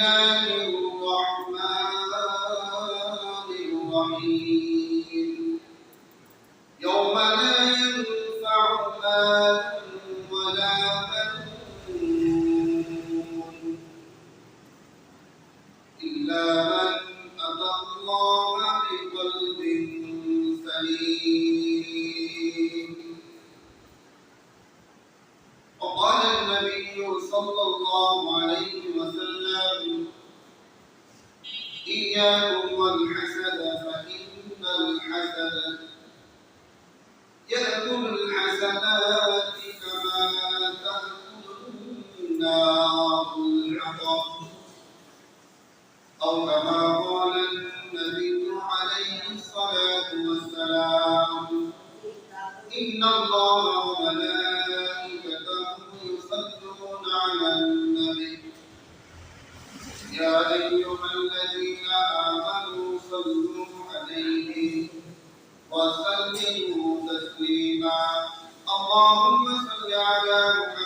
الله الرحمن الرحيم. يوم لا ينفع ولا إلا من الله بقلب سليم. وقال النبي صلى الله عليه إياكم والحسد اللهم صل على محمد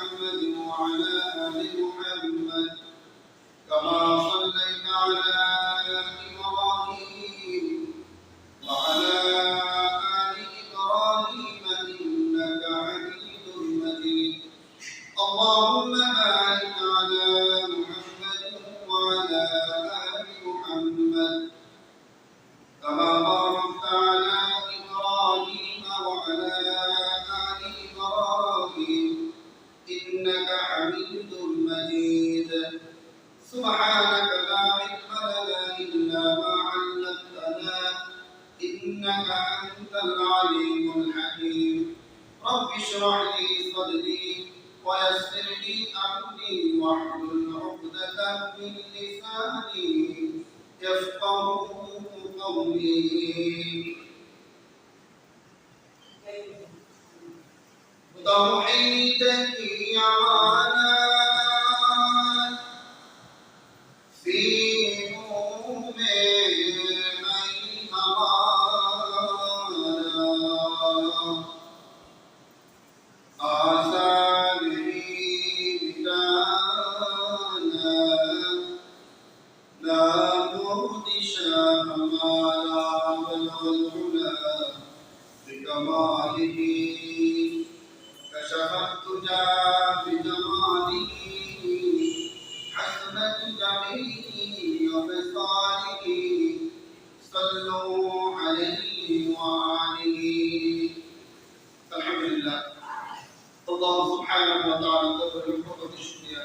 الله سبحانه وتعالى قدر الحقوق الشكرية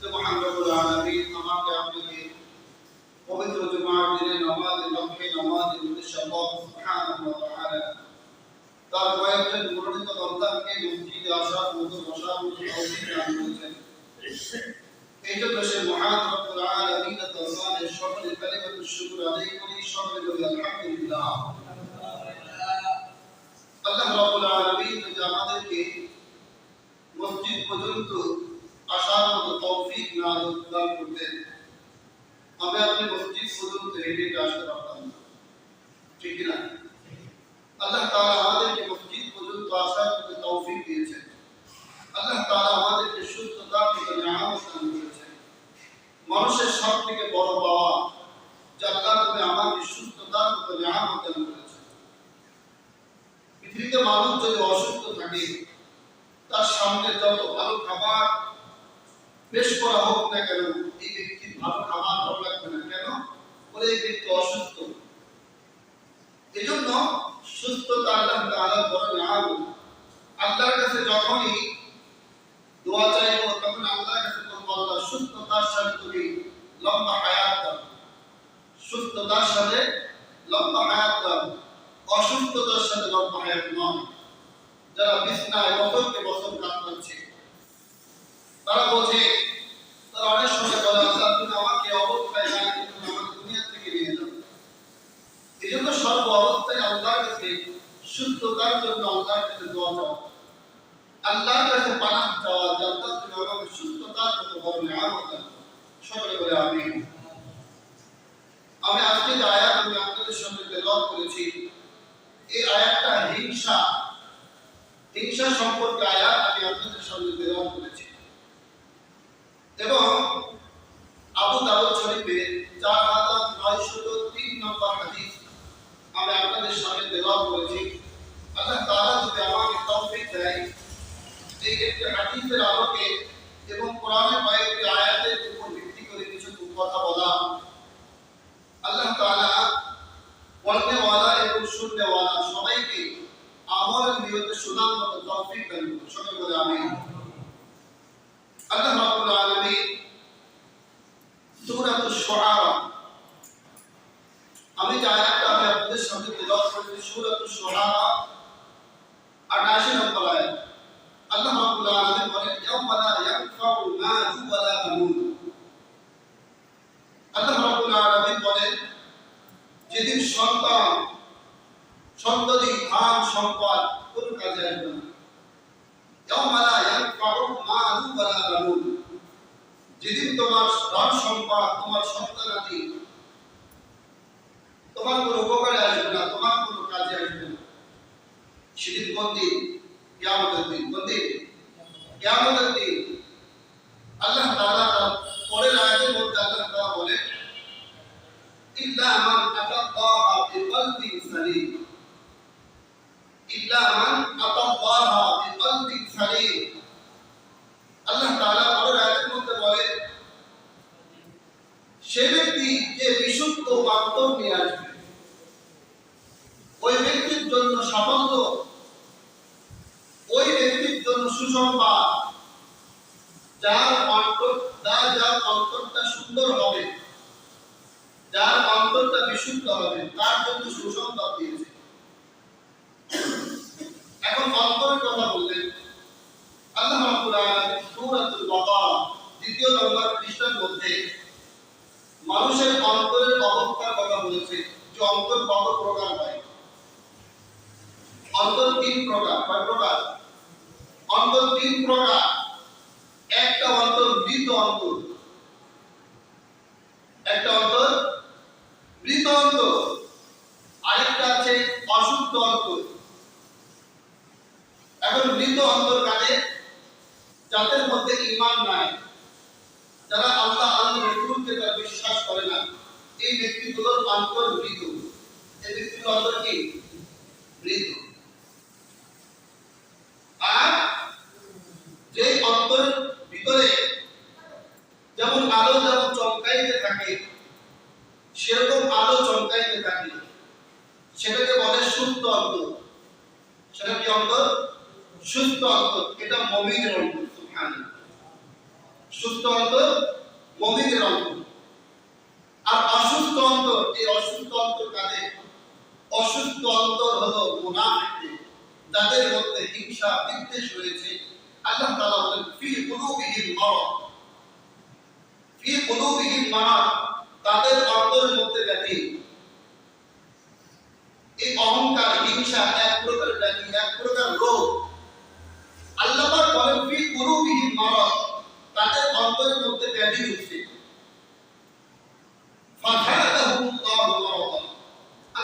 سبحان رب العالمين আমাকে আপনাকে পবিত্র জুমার দিনে নামাজ লক্ষ্যে নামাজের উদ্দেশ্যে আল্লাহ সুবহানাহু ওয়া তাআলা তার কয়েকজন মনোনীত বান্দাকে মসজিদে আসার মতো বসার মতো তৌফিক দান করেছেন এই জন্য সে মহান রব্বুল আলামিন তাআলার সকলে কালিমাতুর শুকর আদায় করি সকলে বলি আলহামদুলিল্লাহ আল্লাহ রাব্বুল আলামিন যদি আমাদেরকে মসজিদ পর্যন্ত আসার মতো তৌফিক না দান করতেন আমি আপনি মসজিদ পর্যন্ত হেঁটে আসতে পারতাম না। ঠিক না আল্লাহ তাআলা আমাদেরকে মসজিদ পর্যন্ত আসার মতো তৌফিক দিয়েছেন। আল্লাহ তাআলা আমাদেরকে সুস্থতার মতো নিয়ামত দান করেছেন। মানুষের সব থেকে বড় পাওয়া, যে আল্লাহ তুমি আমাকে সুস্থতার মতো নিয়ামত দান করেছেন। পৃথিবীতে মানুষ যদি অসুস্থ থাকে তার সামনে যত ভালো খাবার পেশ করা হোক না কেন, এই ব্যক্তির ভালো খাবার ভালো লাগবে না কেন? বলে এই ব্যক্তি অসুস্থ। এজন্য সুস্থতা আল্লাহ বড় আল্লাহর কাছে যখনই দোয়া চাইব, তখন আল্লাহর কাছে আল্লাহ সুস্থতার সাথে তুমি লম্বা হায়াত দাও সুস্থতার সাথে লম্বা হায়াত দাও অসুস্থতার সাথে লম্বা হায়াত নয়। যারা বিছনায় বছরকে বছর কাটাচ্ছে তারা বোঝে তারা অনেক সময় বলে আল্লাহ তুমি আমাকে অবস্থায় তুমি আমাকে দুনিয়া থেকে নিয়ে যাও। এই জন্য সর্ব অবস্থায় আল্লাহর কাছে জন্য আল্লাহর কাছে দোয়া আল্লাহর কাছে চাওয়া যে আল্লাহ তুমি আমাকে সুস্থতার মতো বড় দাও। সকলে বলে আমি আমি আজকে যে আয়াত আমি আপনাদের সঙ্গে তেলাওয়াত করেছি, এই আয়াতটা হিংসা হিংসা সম্পর্কে আয়াত আমি আপনাদের সঙ্গে তেলাওয়াত করেছি। এবং আবু দাউদ শরীফে চার হাজার নয়শত তিন নম্বর হাদিস আমি আপনাদের সামনে তেলাওয়াত করেছি। আল্লাহ তারা যদি আমাকে তৌফিক দেয়, এই একটি হাদিসের আলোকে এবং কোরআনের কয়েকটি আয়াতের উপর ভিত্তি করে কিছু কথা বলা আল্লাহ তাআলা বলতে ওয়ালা এবং শুনতে ওয়ালা সবাইকে আমলের নিয়তে শোনার মতো বলে আল্লাহ রাব্বুল আলামিন শুআরা আমি যে আয়াতটা আমি আপনাদের সামনে তেলাওয়াত করেছি শুআরা 88 নম্বর আয়াত। আল্লাহ রাব্বুল আলামিন বলেন লা মালু ওয়ালা বানুন। আল্লাহ রাব্বুল আলামিন বলেন, যেদিন সন্তান, সন্ততি, ধান, সম্পদ কোন কাজে আসবে না যেদিন তোমার ধন সম্পদ, তোমার তোমার উপকারে আসবে না, তোমার কাজে আসবে না। সেদিন কোন দিন? দিন। কোন দিন? দিন। আল্লাহ পরের মধ্যে আল্লাহ বলে সালিম। ইল্লা মান আতাল্লাহা বিকলবিন সালিম আল্লাহ তাআলা পরের আয়াতের মধ্যে বলে সে ব্যক্তি যে বিশুদ্ধ অন্তর নিয়ে আসবে ওই ব্যক্তির জন্য সাফল্য ওই ব্যক্তির জন্য সুসংবাদ যার অন্তর যার যার অন্তরটা সুন্দর হবে যার অন্তরটা বিশুদ্ধ হবে তার জন্য সুসংবাদ দিয়েছে এখন অন্তরের কথা বললেন আল্লাহ রাব্বুল আলামিন সূরাতুল বাকারা দ্বিতীয় নম্বর পৃষ্ঠার মধ্যে মানুষের অন্তরের অবস্থার কথা বলেছে যে অন্তর কত প্রকার হয়? অন্তর তিন প্রকার কয় প্রকার। অন্তর তিন প্রকার। একটা অন্তর মৃত অন্তর। একটা অন্তর মৃত অন্তর। আরেকটা আছে অশুদ্ধ অন্তর। এখন মৃত অন্তর কাজে যাদের মধ্যে ইমান নাই। যারা আল্লাহ আল্লাহ রসুলকে তারা বিশ্বাস করে না এই ব্যক্তিগুলোর অন্তর মৃত এই ব্যক্তিগুলোর অন্তর কি মৃত আর যে অন্তরের ভিতরে যেমন আলো যেমন চমকাইতে থাকে সেরকম আলো চমকাইতে থাকে সেটাকে বলে সুস্থ অন্তর সেটা কি অন্তর সুস্থ অন্তর এটা মমিনের অন্তর সুবহানাল্লাহ সুস্থ অন্তর মমিনের অন্তর আর অসুস্থ অন্তর এই অসুস্থ অন্তর কাদের অসুস্থ অন্তর হলো যাদের মধ্যে হিংসা বিদ্বেষ রয়েছে। আল্লাহ তাআলা বলেন, ফি কুলুবিহিম মারাদ। ফি কুলুবিহিম মারাদ, তাদের অন্তরের মধ্যে ব্যাধি। এই অহংকার, হিংসা এক প্রকার ব্যাধি, এক প্রকার রোগ। আল্লাহ বলেন, ফি কুলুবিহিম মারাদ, তাদের অন্তরের মধ্যে ব্যাধি মারাদা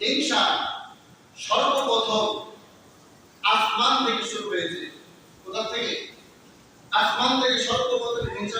হিংসা সর্বপ্রথম আসমান থেকে শুরু হয়েছে। কোথা থেকে? আসমান থেকে সর্বপ্রথম হিংসা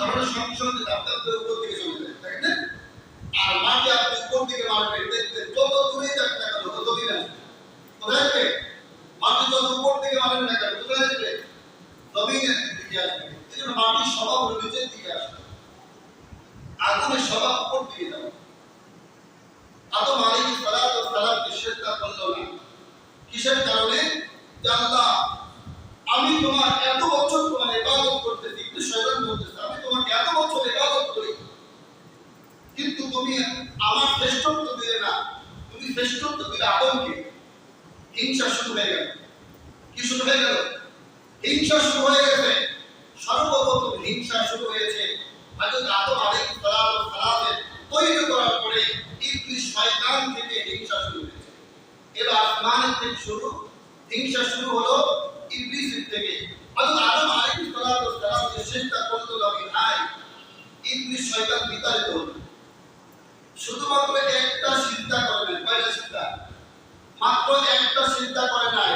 ধরনের সঙ্গে সঙ্গে উপর দিকে চলে যায় তাই না? আর আপনি দিকে মারবেন, দেখবেন যত দূরে যাক না কেন, তত দিন আসবে। কোথায় আসবে? মাটি যত উপর মারবেন না কেন, কোথায় আসবে? জমিনের দিকে আসবে। এই জন্য মাটির স্বভাব নিচের দিকে আসবে। আগুনের স্বভাব উপর দিকে যাবে। সালাতু শ্রদ্ধা করল না কিসের কারণে? যে আল্লাহ আমি তোমার এত বছর তোমার ইবাদত করতেছি কিন্তু শয়তান বলতেছে আমি তোমাকে এত বছর ইবাদত করি কিন্তু তুমি আমার শ্রেষ্ঠত্ব দিলে না তুমি শ্রেষ্ঠত্ব দিলে আদমকে হিংসা শুরু হয়ে গেল কি শুরু হয়ে গেল হিংসা শুরু হয়ে গেছে সর্বপ্রথম হিংসা শুরু হয়েছে হযরত আদম আলাইহিস সালাতু ওয়াস সালামের তৈরি করার পরে ইবলিস শয়তান থেকে হিংসা শুরু হয়েছে এবার আসমানের থেকে শুরু হিংসা শুরু হলো ইবলিসের থেকে হযরত আদম আলাইহিস সালাতু ওয়াস সালাম যে চেষ্টা করতে লাগি ভাই ইবলিস শয়তান বিতাড়িত হলো শুধুমাত্র একটা চিন্তা করে নাই, কয়টা চিন্তা? মাত্র একটা চিন্তা করে নাই।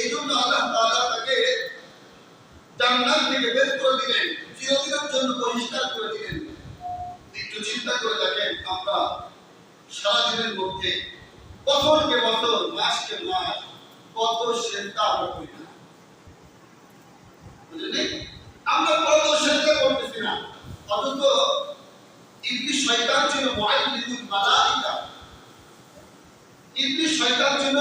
এই জন্য আল্লাহ তাআলা তাকে জান্নাত থেকে বের করে দিলেন, চিরদিনের জন্য পরিষ্কার করে দিলেন। একটু চিন্তা করে দেখেন আমরা সারাদিনের মধ্যে বছরকে বছর, মাসকে মাস কত চিন্তা আমরা করি না। আমরা কত চিন্তা করতেছি না। অথচ ইবলিস শয়তান ছিল মুআল্লিমুল মালাইকা। ইবলিস শয়তান ছিল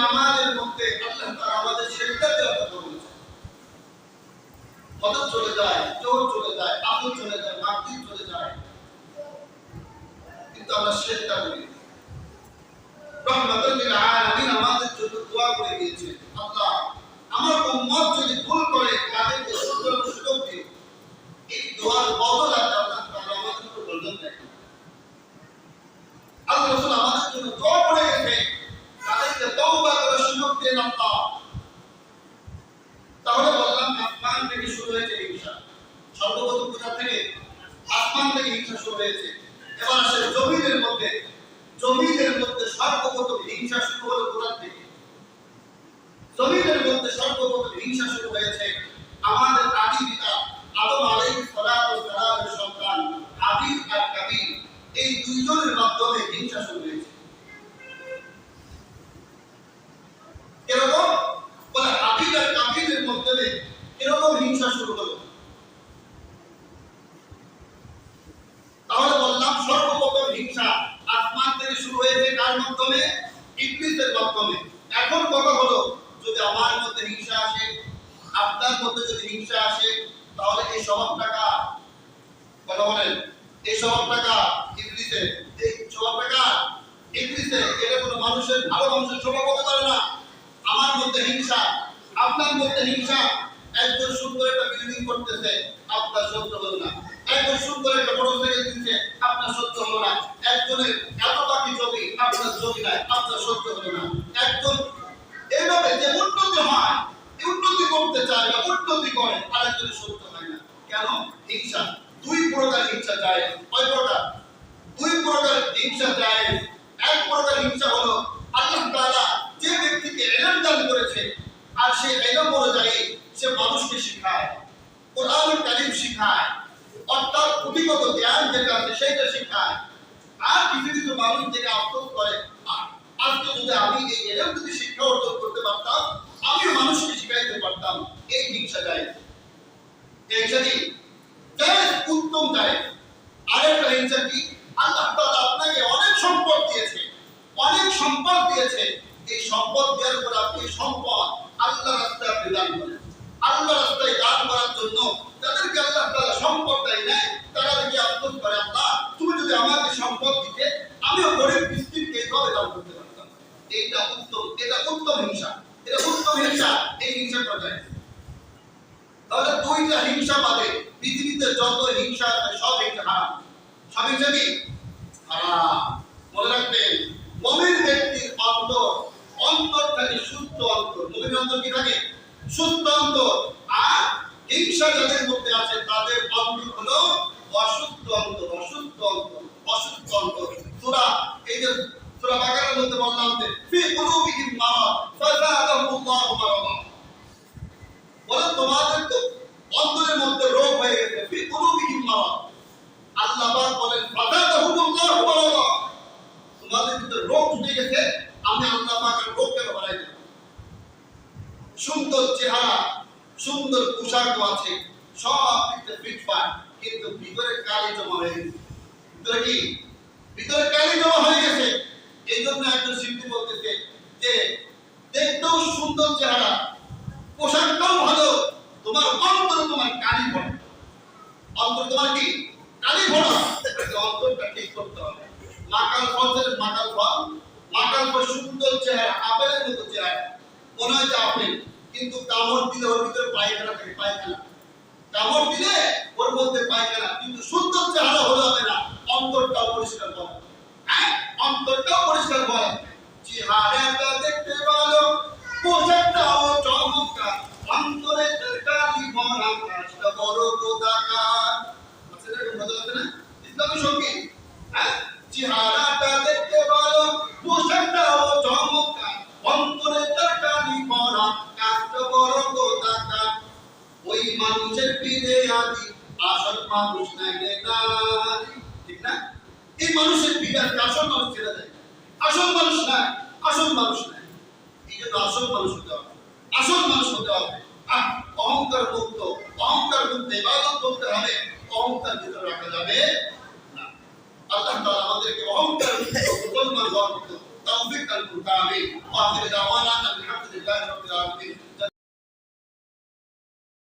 নামাজের মধ্যে আমাদের চলে যায় জোর চলে যায় আসর চলে যায় চলে যায়। কিন্তু আমরা সেজদা করি আমার যদি ভুল করে দিও এই আমাদের আমাদের জন্য দোয়া করে গেছে তাদেরকে তওবা করার সুযোগ দেন আল্লাহ তাহলে বললাম আসমান থেকে শুরু হয়েছে হিংসা সর্বপ্রথম কোথা থেকে আসমান থেকে হিংসা শুরু হয়েছে এবার আসে জমিনের মধ্যে জমিনের মধ্যে সর্বপ্রথম হিংসা শুরু হলো কোথা থেকে জমিনের মধ্যে সর্বপ্রথম হিংসা শুরু হয়েছে আমাদের আদি পিতা আদম আলাইহিস সালাতু ওয়াস সালামের সন্তান হাবিল আর কাবিল এই দুইজনের মাধ্যমে হিংসা শুরু হয়েছে এরকম বলে হাবিল আর কাবিলের মধ্যে এরকম হিংসা শুরু হলো তাহলে বললাম সর্বপ্রথম হিংসা আসমান থেকে শুরু হয়েছে কার মাধ্যমে? ইবলিসের মাধ্যমে। এখন কথা হলো, যদি আমার মধ্যে হিংসা আসে, আপনার মধ্যে যদি হিংসা আসে, তাহলে এই স্বভাবটা কার কথা বলেন, এই স্বভাবটা কার ইবলিসের। এই স্বভাবটা কার ইবলিসের এটা কোনো মানুষের ভালো মানুষের স্বভাব হতে পারে না। আমার মধ্যে হিংসা, আপনার মধ্যে হিংসা। একজন সুন্দর একটা বিল্ডিং করতেছে, আপনার সহ্য হলো না। একজন সুন্দর একটা মোটরসাইকেল কিনছে আপনার সহ্য হলো একজনের এত বাকি জমি, আপনার জমি নাই, আপনার সহ্য হলো না। একজন এইভাবে যে উন্নতি হয়, উন্নতি করতে চায় না, উন্নতি করে, আরেকজনের সহ্য হয় না। কেন? হিংসা। দুই প্রকার হিংসা যায় কয় প্রকার? দুই প্রকার হিংসা যায় এক প্রকার হিংসা হলো আল্লাহ তাআলা যে ব্যক্তিকে ইলম দান করেছে, আর সে ইলম অনুযায়ী সে মানুষকে শেখায় কোরআন কারীম শেখায়, অর্থাৎ পুঁথিগত জ্ঞান যেটা আছে সেটা শেখায়। আর কিছু মানুষ থেকে আফসোস করে আজকে যদি আমি এই ইলম যদি শিক্ষা অর্জন করতে পারতাম আমি মানুষকে শিখাইতে পারতাম। এই হিংসা যায় এই উত্তম জায়েজ আরেকটা হিংসা কি? আল্লাহ তাআলা আপনাকে অনেক সম্পদ দিয়েছে, অনেক সম্পদ দিয়েছে। এই সম্পদ দেওয়ার পর আপনি সম্পদ, আল্লাহ রাস্তায় আপনি করেন। আল্লাহ রাস্তায় দান করার জন্য যাদেরকে আল্লাহ তাআলা সম্পদ দেয় তারা দেখি আফসোস করে, আল্লাহ, তুমি যদি আমাকে সম্পদ দিতে, আমিও গরিব মিসকিনকে এইভাবে দান করতে পারতাম। এইটা উত্তম, এটা উত্তম হিংসা, এটা উত্তম হিংসা, এই হিংসাটা যায় তাহলে দুইটা হিংসা বাদে পৃথিবীতে যত হিংসা সব হিংসা হারাম। সব হিংসা কি? হারাম। মনে রাখবেন, মমিন ব্যক্তির অন্তর অন্তর থাকে শুদ্ধ অন্তর। মমিন অন্তর কি থাকে? অন্তর আর হিংসা যাদের মধ্যে আছে, তাদের অন্তর হলো অশুদ্ধ অন্তর অশুদ্ধ সূরা, এই যে সূরা বাকারার মধ্যে বললাম যে, ফি কুলুবিহিম মারাদ ফাযাদাহুল্লাহু মারাদা। বলে তোমাদের তো অন্তরের মধ্যে রোগ হয়ে গেছে, ফি কুলুবিহিম মারাদ। আল্লাহ পাক বলেন ফাযাদাহুল্লাহু মারাদা তোমাদের ভিতরে রোগ ঢুকে গেছে আমি আল্লাহ পাকের রোগকে বাড়াই দিলাম সুন্দর চেহারা সুন্দর পোশাক আছে সব কিছু ফিটফাট কিন্তু ভিতরে কালি জমা হয়ে গেছে ভিতরে কি ভিতরে কালি জমা হয়ে গেছে এই জন্য একজন শিল্পী বলতেছে যে দেখতেও সুন্দর চেহারা পোশাকটাও ভালো তোমার অন্তরে তোমার কালি ভরা অন্তর তোমার কি কালি ভরা এই অন্তরটা ঠিক করতে হবে মাকাল ফলের মাকাল ফল। মাকাল ফল সুন্দর চেহারা, আপেলের মতো চেহারা। মনে হয় যে আপেল, কিন্তু কামড় দিলে ওর ভিতরে পায়খানা থাকে, পায়খানা। কামড় দিলে ওর মধ্যে পায়খানা, কিন্তু সুন্দর চেহারা হলে হবে না, অন্তরটাও পরিষ্কার করা হ্যাঁ? অন্তরটাও পরিষ্কার করা চেহারাটা দেখতে ভালো, পোশাকটাও চমৎকার। অন্তরে কালি ভরা কাজটা বড় গোদাকার আছে না মজা আছে না? ইসলামী সংগীত? হ্যাঁ? চেহারাটা দেখতে ভালো পোশাকটাও চমৎকার। অন্তরে কালি ভরা কাজটা বড় গোদাকার ওই মানুষের পিঠে আদি আসল মানুষ রে ঠিক না? এই মানুষের পিঠে আসল মানুষ ছেড়ে দেয়। আসল মানুষ নাই আসল মানুষ নাই। এই জন্য আসল মানুষ হতে হবে। আসল মানুষ হতে হবে। আহ, অহংকার মুক্ত অহংকার মুক্ত ইবাদত করতে হবে। অহংকার ভিতরে রাখা যাবে। না আল্লাহ তাআলা আমাদেরকে অহংকার মুসলমান হওয়ার তৌফিক দান করুন আমিন। ওয়া আখির